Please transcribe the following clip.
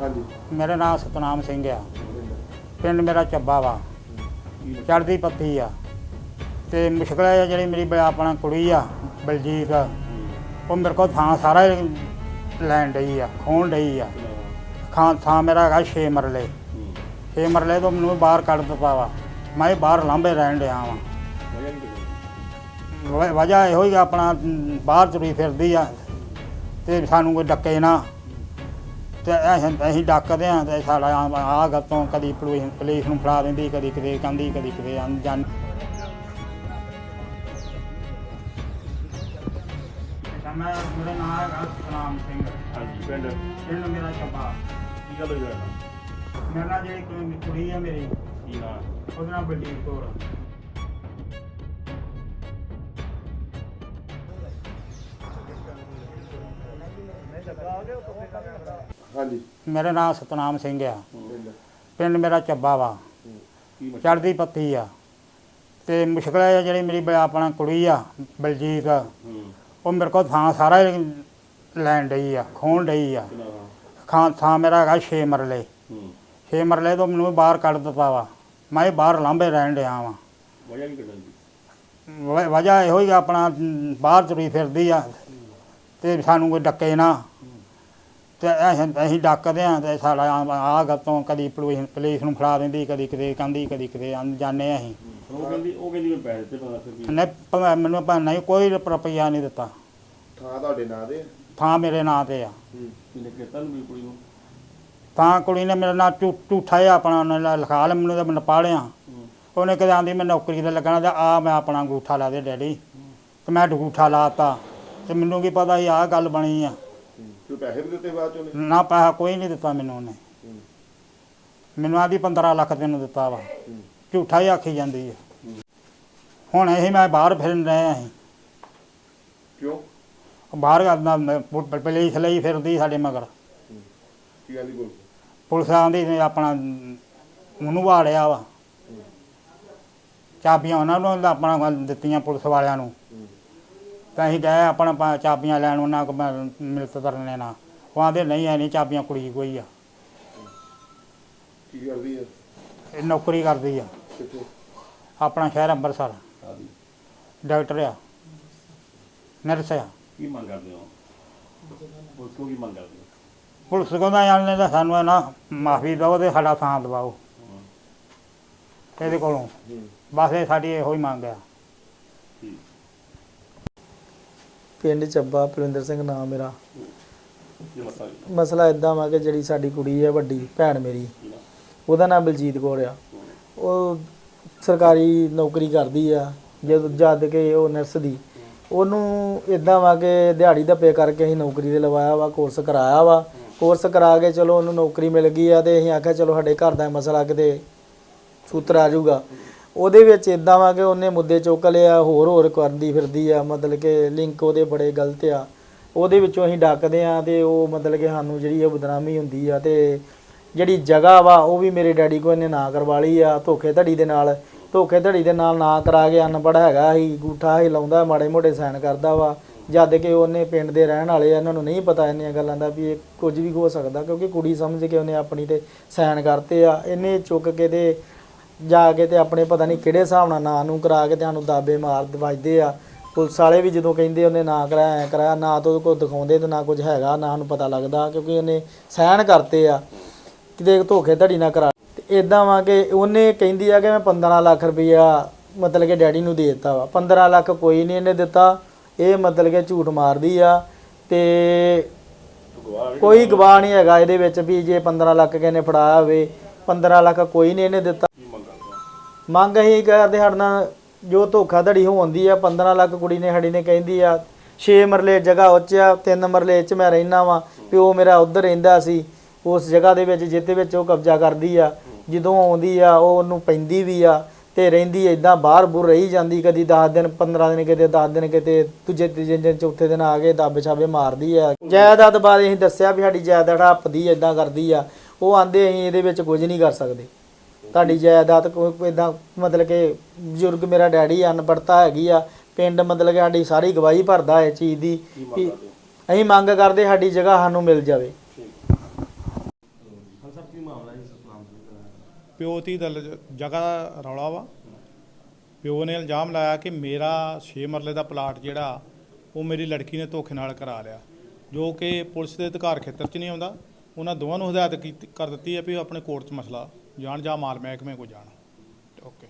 ਹਾਂਜੀ। ਮੇਰਾ ਨਾਮ ਸਤਨਾਮ ਸਿੰਘ ਆ। ਪਿੰਡ ਮੇਰਾ ਚੱਬਾ ਵਾ। ਚੜ੍ਹਦੀ ਪੱਤੀ ਆ। ਤੇ ਮੁਸ਼ਕਲ ਹੈ ਜਿਹੜੀ ਮੇਰੀ ਬ- ਆਪਣਾ ਕੁੜੀ ਆ ਬਲਜੀਤ ਉਹ ਮੇਰੇ ਕੋਲ ਥਾਂ ਸਾਰਾ ਹੀ ਲੈਣ ਡਈ ਆ ਖੋਣ ਡਈ ਆ। ਖਾਂ ਥਾਂ ਮੇਰਾ ਹੈਗਾ 6 ਮਰਲੇ। 6 ਮਰਲੇ ਤੋਂ ਮੈਨੂੰ ਬਾਹਰ ਕੱਢ ਦਿੱਤਾ ਵਾ। ਮੈਂ ਬਾਹਰ ਲਾਂਭੇ ਰਹਿਣ ਡਿਆ ਵਾਂ। ਵ- ਵਜ੍ਹਾ ਇਹੋ ਹੀ ਆ ਆਪਣਾ ਮ, ਬਾਹਰ ਤੁਰੀ ਫਿਰਦੀ ਆ। ਤੇ ਸਾਨੂੰ ਕੋਈ ਡੱਕੇ ਨਾ। ਤੇ ਅਸੀਂ ਅਸੀਂ ਡੱਕਦੇ ਆ ਤੇ ਸਾਡਾ ਆ ਗੱਤੋਂ ਕਦੀ ਪੁਲਿਸ ਪੁਲਿਸ ਨੂੰ ਫੜਾ ਦਿੰਦੀ ਕਦੀ ਕਿਤੇ ਕਹਿੰਦੀ ਕਦੀ ਕਿਤੇ ਆਂ- ਜਾਂ ਮੈਂ ਮੇਰੇ ਨਾਮ ਹੈਗਾ ਸਤਨਾਮ ਸਿੰਘ। ਹਾਂਜੀ ਪਿੰਡ। ਪਿੰਡ ਮੇਰਾ ਚੱਬਾ ਕੀ ਗੱਲ ਹੋਈ ਤੁਹਾਡਾ ਮੇਰੇ ਨਾਲ ਜਿਹੜੀ ਕੁ- ਕੁੜੀ ਆ ਮੇਰੀ ਕੀ ਨਾਂ? ਉਹਦਾ ਨਾਮ ਕੌਰ। ਹਾਂਜੀ। ਮੇਰਾ ਨਾਮ ਸਤਨਾਮ ਸਿੰਘ ਆ। ਪਿੰਡ? ਮੇਰਾ ਚੱਬਾ ਵਾ। ਚੜ੍ਹਦੀ ਪੱਤੀ ਆ। ਤੇ ਮੁਸ਼ਕਲ ਹੈ ਜਿਹੜੀ ਮੇਰੀ ਬ- ਆਪਣਾ ਕੁੜੀ ਆ ਬਲਜੀਤ। ਉਹ ਮੇਰੇ ਕੋਲ ਥਾਂ ਸਾਰਾ ਹੀ ਲੈਣ ਡਈ ਆ ਖੋਣ ਡਈ ਆ? ਖਾਂ ਥਾਂ? ਮੇਰਾ ਹੈਗਾ 6 ਮਰਲੇ। 6 ਮਰਲੇ ਤੋਂ ਮੈਨੂੰ ਬਾਹਰ ਕੱਢ ਦਿੱਤਾ ਵਾ। ਮੈਂ ਬਾਹਰ ਲਾਂਭੇ ਰਹਿਣ ਡਿਆ ਵਾਂ। ਵਜ੍ਹਾ ਕੀ ਕੱਢਣ ਦੀ? ਵ- ਵਜ੍ਹਾ ਇਹੋ ਹੀ ਆ ਆਪਣਾ ਮ, ਬਾਹਰ ਤੁਰੀ ਫਿਰਦੀ ਆ। ਤੇ ਸਾਨੂੰ ਕੋਈ ਡੱਕੇ ਨਾ। ਤੇ ਅਸੀਂ ਅਸੀਂ ਡੱਕਦੇ ਆ ਤੇ ਸਾਡਾ ਆ ਗੱਤੋਂ ਕਦੀ ਪੁਲਿਸ ਪੁਲਿਸ ਨੂੰ ਫੜਾ ਦਿੰਦੀ ਕਦੀ ਕਿਤੇ ਕਹਿੰਦੀ ਕਦੀ ਕਿਤੇ ਆਂ- ਜਾਂਦੇ ਅਸੀਂ। ਉਹ ਕਹਿੰਦੀ ਉਹ ਕਹਿੰਦੀ ਮੈਂ ਪੈਸੇ ਤੇ ਪਤਾ ਫਿਰ ਨੇ ਭਾਵੇਂ ਮੈਨੂੰ ਭਾਵੇਂ ਨਹੀਂ ਕੋਈ ਰੁਪਈਆ ਨਹੀਂ ਦਿੱਤਾ। ਥਾਂ ਤੁਹਾਡੇ ਨਾਂ ਦੇ ਥਾਂ ਮੇਰੇ ਨਾਂ ਤੇ ਆ। ਕੀਤਾ ਨੂੰ ਕੁੜੀ ਨੂੰ? ਤਾਂ ਕੁੜੀ ਨੇ ਮੇਰੇ ਨਾਲ ਝੂ- ਝੂਠਾ ਹੀ ਆਪਣਾ ਉਹਨੇ ਲਿਖਾ ਲਿਆ ਮੈਨੂੰ ਤਾਂ ਮੈਂ ਹੂੰ। ਉਹਨੇ ਕਦੇ ਆਂਦੀ ਮੈਂ ਨੌਕਰੀ ਤੇ ਲੱਗਣਾ ਤੇ ਆ ਮੈਂ ਆਪਣਾ ਅੰਗੂਠਾ ਲਾ ਦੇ ਡੈਡੀ। ਤੇ ਮੈਂ ਅੰਗੂਠਾ ਲਾਤਾ ਤੇ ਮੈਨੂੰ ਕੀ ਪਤਾ ਸੀ ਆਹ ਗੱਲ ਬਣੀ ਆ। ਤੂੰ ਪੈਸੇ ਵੀ ਦਿੱਤੇ ਬਾਅਦ ਚ ਉਹਨੇ? ਨਾ ਪੈਸਾ ਕੋਈ ਨਹੀਂ ਦਿੱਤਾ ਮੈਨੂੰ ਉਹਨੇ। ਹੂੰ। ਮੈਨੂੰ ਆਦੀ 15 ਲੱਖ ਤੈਨੂੰ ਦਿੱਤਾ ਵਾ। ਹੂੰ। ਝੂਠਾ ਹੀ ਆਖੀ ਜਾਂਦੀ ਹੈ। ਹੁਣ ਇਹ ਮੈਂ ਬਾਹਰ ਫਿਰਨ ਰਹੇ ਅਸੀਂ ਕਿਉਂ? ਬਾਹਰ ਕਰਦਾ ਪੁਲਿਸ ਲਈ ਫਿਰਦੀ ਸਾਡੇ ਮਗਰ। ਹੂੰ। ਕੀ ਕਹਿੰਦੀ ਬੋਲ ਪੁਲਿਸ? ਆਂਦੀ ਨੇ ਆਪਣਾ ਉਹਨੂੰ ਵਾੜਿਆ ਵਾ। ਚਾਬੀਆਂ ਉਹਨਾਂ ਨੂੰ ਆਪਣਾ ਦਿੱਤੀਆਂ ਪੁਲਿਸ ਵਾਲਿਆਂ ਨੂੰ। ਤਾਂ ਅਸੀਂ ਗਏ ਆਪਣਾ ਪਾ- ਚਾਬੀਆਂ ਲੈਣ ਉਹਨਾਂ ਮੈਂ ਮਿਲਤ ਕਰਨੇ ਨਾਲ ਉਹ ਆਂਦੇ ਨਹੀਂ ਐ ਨਹੀਂ ਚਾਬੀਆਂ ਕੁੜੀ ਕੋਈ ਆ। ਕੀ ਕਰਦੀ ਇਹ ਨੌਕਰੀ ਕਰਦੀ ਆ। ਕਿੱਥੇ? ਆਪਣਾ ਸ਼ਹਿਰ ਅੰਮ੍ਰਿਤਸਰ ਡਾਕਟਰ ਆ। ਨਰਸ ਆ। ਕੀ ਮੰਗ ਕਰਦੇ ਹੋ? ਉਸ ਕੋ ਕੀ ਮੰਗ ਕਰਦੇ ਹੋ? ਪੁਲਿਸ ਕਹਿੰਦਾ ਤਾਂ ਸਾਨੂੰ ਇਹ ਨਾ ਮਾਫੀ ਦਿਓ ਤੇ ਸਾਡਾ ਥਾਂ ਦਵਾਓ। ਇਹਦੇ ਕੋਲੋਂ। ਬਸ ਇਹ ਸਾਡੀ ਇਹੋ ਹੀ ਮੰਗ ਆ। ਠੀਕ। ਪਿੰਡ ਚੱਬਾ ਪਰਵਿੰਦਰ ਸਿੰਘ ਨਾਮ ਮੇਰਾ। ਮਸਲਾ ਇਦਾਂ ਵਾ ਕਿ ਜਿਹੜੀ ਸਾਡੀ ਕੁੜੀ ਹੈ ਵੱਡੀ ਭੈਣ ਮੇਰੀ ਉਹਦਾ ਨਾਮ ਬਲਜੀਤ ਕੌਰ ਆ। ਉਹ ਸਰਕਾਰੀ ਨੌਕਰੀ ਕਰਦੀ ਆ ਜਦ ਜਦ ਕਿ ਉਹ ਨਰਸ ਦੀ। ਉਹਨੂੰ ਇਦਾਂ ਵਾ ਕਿ ਦਿਹਾੜੀ ਧੱਪੇ ਕਰਕੇ ਅਸੀਂ ਨੌਕਰੀ ਤੇ ਲਵਾਇਆ ਵਾ ਕੋਰਸ ਕਰਾਇਆ ਵਾ। ਕੋਰਸ ਕਰਾ ਕੇ ਚਲੋ ਉਹਨੂੰ ਨੌਕਰੀ ਮਿਲ ਗਈ ਆ ਤੇ ਅਸੀਂ ਆਖਿਆ ਚਲੋ ਸਾਡੇ ਘਰ ਦਾ ਮਸਲਾ ਕਿਤੇ ਸੂਤਰ ਆ ਜਾਊਗਾ। ਉਹਦੇ ਵਿੱਚ ਇਦਾਂ ਵਾ ਕਿ ਉਹਨੇ ਮੁੱਦੇ ਚੁੱਕ ਲਿਆ ਹੋਰ ਹੋਰ ਕਰਦੀ ਫਿਰਦੀ ਆ, ਮਤਲਬ ਕਿ ਲਿੰਕ ਉਹਦੇ ਬੜੇ ਗਲਤ ਆ। ਉਹਦੇ ਵਿੱਚੋਂ ਅਸੀਂ ਡੱਕਦੇ ਆ ਤੇ ਉਹ ਮਤਲਬ ਕਿ ਸਾਨੂੰ ਜਿਹੜੀ ਆ ਬਦਨਾਮੀ ਹੁੰਦੀ ਆ ਤੇ ਜਿਹੜੀ ਜਗ੍ਹਾ ਵਾ, ਉਹ ਵੀ ਮੇਰੇ ਡੈਡੀ ਕੋ ਇਹਨੇ ਨਾ ਕਰਵਾ ਲਈ ਆ, ਧੋਖੇ ਧੜੀ ਦੇ ਨਾਲ। ਧੋਖੇ ਧੜੀ ਦੇ ਨਾਲ ਨਾ ਕਰਾ ਕੇ ਅਨਪੜ੍ਹ ਹੈਗਾ ਸੀ, ਗੂਠਾ ਹੀ ਲਾਉਂਦਾ, ਮਾੜੇ ਮੋਟੇ ਸਾਈਨ ਕਰਦਾ ਵਾ। ਜਦ ਕਿ ਉਹਨੇ ਪਿੰਡ ਦੇ ਰਹਿਣ ਵਾਲੇ ਆ, ਇਹਨਾਂ ਨੂੰ ਨਹੀਂ ਪਤਾ ਇੰਨੀਆਂ ਗੱਲਾਂ ਦਾ ਵੀ ਇਹ ਕੁਝ ਵੀ ਹੋ ਸਕਦਾ, ਕਿਉਂਕਿ ਕੁੜੀ ਸਮਝ ਕੇ ਉਹਨੇ ਆਪਣੀ ਤੇ ਸਾਈਨ ਕਰਤੇ ਆ। ਇਹਨੇ ਚੁੱਕ ਕੇ ਤੇ ਜਾ ਕੇ ਤੇ ਆਪਣੇ ਪਤਾ ਨਹੀਂ ਕਿਹੜੇ ਹਿਸਾਬ ਨਾਲ ਨਾਂ ਨੂੰ ਕਰਾ ਕੇ ਤੇ ਸਾਨੂੰ ਦਾਬੇ ਮਾਰ ਵੱਜਦੇ ਆ। ਪੁਲਿਸ ਵਾਲੇ ਵੀ ਜਦੋਂ ਕਹਿੰਦੇ ਉਹਨੇ ਨਾ ਕਰਾਇਆ, ਐ ਕਰਾਇਆ, ਨਾ ਤਾਂ ਉਹਦੇ ਕੋਲ ਦਿਖਾਉਂਦੇ ਤੇ ਨਾ ਕੁਝ ਹੈਗਾ, ਨਾ ਸਾਨੂੰ ਪਤਾ ਲੱਗਦਾ ਕਿਉਂਕਿ ਉਹਨੇ ਸਾਈਨ ਕਰਤੇ ਆ। ਕਿਤੇ ਧੋਖੇ ਧੜੀ ਨਾ ਕਰਾ ਤੇ ਇਦਾਂ ਵਾ ਕਿ ਉਹਨੇ ਕਹਿੰਦੀ ਆ ਕਿ ਮੈਂ 15 ਲੱਖ ਰੁਪਈਆ ਮਤਲਬ ਕਿ ਡੈਡੀ ਨੂੰ ਦੇ ਦਿੱਤਾ ਵਾ। 15 ਲੱਖ ਕੋਈ ਨਹੀਂ ਇਹਨੇ ਦਿੱਤਾ। ਇਹ ਮਤਲਬ ਕਿ ਝੂਠ ਮਾਰਦੀ ਆ ਤੇ ਕੋਈ ਗਵਾਹ ਨਹੀਂ ਹੈਗਾ ਇਹਦੇ ਵਿੱਚ ਵੀ ਜੇ 15 ਲੱਖ ਕਿਨੇ ਫੜਾਇਆ ਹੋਵੇ 15 ਲੱਖ ਕੋਈ ਨਹੀਂ ਇਹਨੇ ਦਿੱਤਾ। ਮੰਗ ਅਸੀਂ ਕਰਦੇ ਸਾਡੇ ਨਾਲ ਜੋ ਧੋਖਾਧੜੀ ਹੋਉਂਦੀ ਆ 15 ਲੱਖ ਕੁੜੀ ਨੇ ਸਾਡੀ ਨੇ ਕਹਿੰਦੀ ਆ 6 ਮਰਲੇ ਜਗ੍ਹਾ ਉੱਚ ਆ 3 ਮਰਲੇ ਚ ਮੈਂ ਰਹਿਣਾ ਵਾਂ ਪਿਓ ਮੇਰਾ ਉੱਧਰ ਰਹਿੰਦਾ ਸੀ, ਉਸ ਜਗ੍ਹਾ ਦੇ ਵਿੱਚ ਜਿੱਤੇ ਵਿੱਚ ਉਹ ਕਬਜ਼ਾ ਕਰਦੀ ਆ, ਜਦੋਂ ਆਉਂਦੀ ਆ, ਉਹ ਉਹਨੂੰ ਪੈਂਦੀ ਵੀ ਆ ਤੇ ਰਹਿੰਦੀ ਇਦਾਂ ਬਾਹਰ ਬੁਰ ਰਹੀ ਜਾਂਦੀ, ਕਦੀ 10 ਦਿਨ 15 ਦਿਨ ਕਿਤੇ 10 ਦਿਨ ਕਿਤੇ, ਦੂਜੇ, ਤੀਜੇ ਦਿਨ, ਚੌਥੇ ਦਿਨ ਆ ਕੇ ਦੱਬ ਛਾਬੇ ਮਾਰਦੀ ਆ। ਜਾਇਦਾਦ ਬਾਰੇ ਅਸੀਂ ਦੱਸਿਆ ਵੀ ਸਾਡੀ ਜਾਇਦਾਦ ਹੱਪਦੀ ਇਦਾਂ ਕਰਦੀ ਆ, ਉਹ ਆਂਦੇ ਅਸੀਂ ਇਹਦੇ ਵਿੱਚ ਕੁਝ ਨਹੀਂ ਕਰ ਸਕਦੇ। ਤੁਹਾਡੀ ਜਾਇਦਾਦ ਕੋਈ ਇਦਾਂ ਮਤਲਬ ਕਿ ਬਜ਼ੁਰਗ ਮੇਰਾ ਡੈਡੀ ਅਨਪੜਤਾ ਹੈਗੀ ਆ ਪਿੰਡ ਮਤਲਬ ਕਿ ਸਾਡੀ ਸਾਰੀ ਗਵਾਹੀ ਭਰਦਾ ਹੈ ਚੀਜ਼ ਦੀ ਕੀ ਅਸੀਂ ਮੰਗ ਕਰਦੇ ਸਾਡੀ ਜਗ੍ਹਾ ਸਾਨੂੰ ਮਿਲ ਜਾਵੇ। ਦਾ? ਪਿਓ ਤੀ ਦਲ ਜਗ੍ਹਾ ਦਾ ਰੌਲਾ ਵਾ। ਪਿਓ ਨੇ ਇਲਜ਼ਾਮ ਲਾਇਆ ਕਿ ਮੇਰਾ 6 ਮਰਲੇ ਦਾ ਪਲਾਟ ਜਿਹੜਾ ਉਹ ਮੇਰੀ ਲੜਕੀ ਨੇ ਧੋਖੇ ਨਾਲ ਕਰਾ ਲਿਆ। ਜੋ ਕਿ ਪੁਲਿਸ ਦੇ ਅਧਿਕਾਰ ਖੇਤਰ 'ਚ ਨਹੀਂ ਆਉਂਦਾ। ਉਹਨਾਂ ਦੋਵਾਂ ਨੂੰ ਹਦਾਇਤ ਕੀਤੀ ਕਰ ਦਿੱਤੀ ਹੈ ਵੀ ਉਹ ਆਪਣੇ ਕੋਰਟ 'ਚ ਮਸਲਾ ਜਾਣ ਜਾਂ ਮਾਲ ਮਹਿਕਮੇ ਕੋ ਜਾਣ। ਓਕੇ।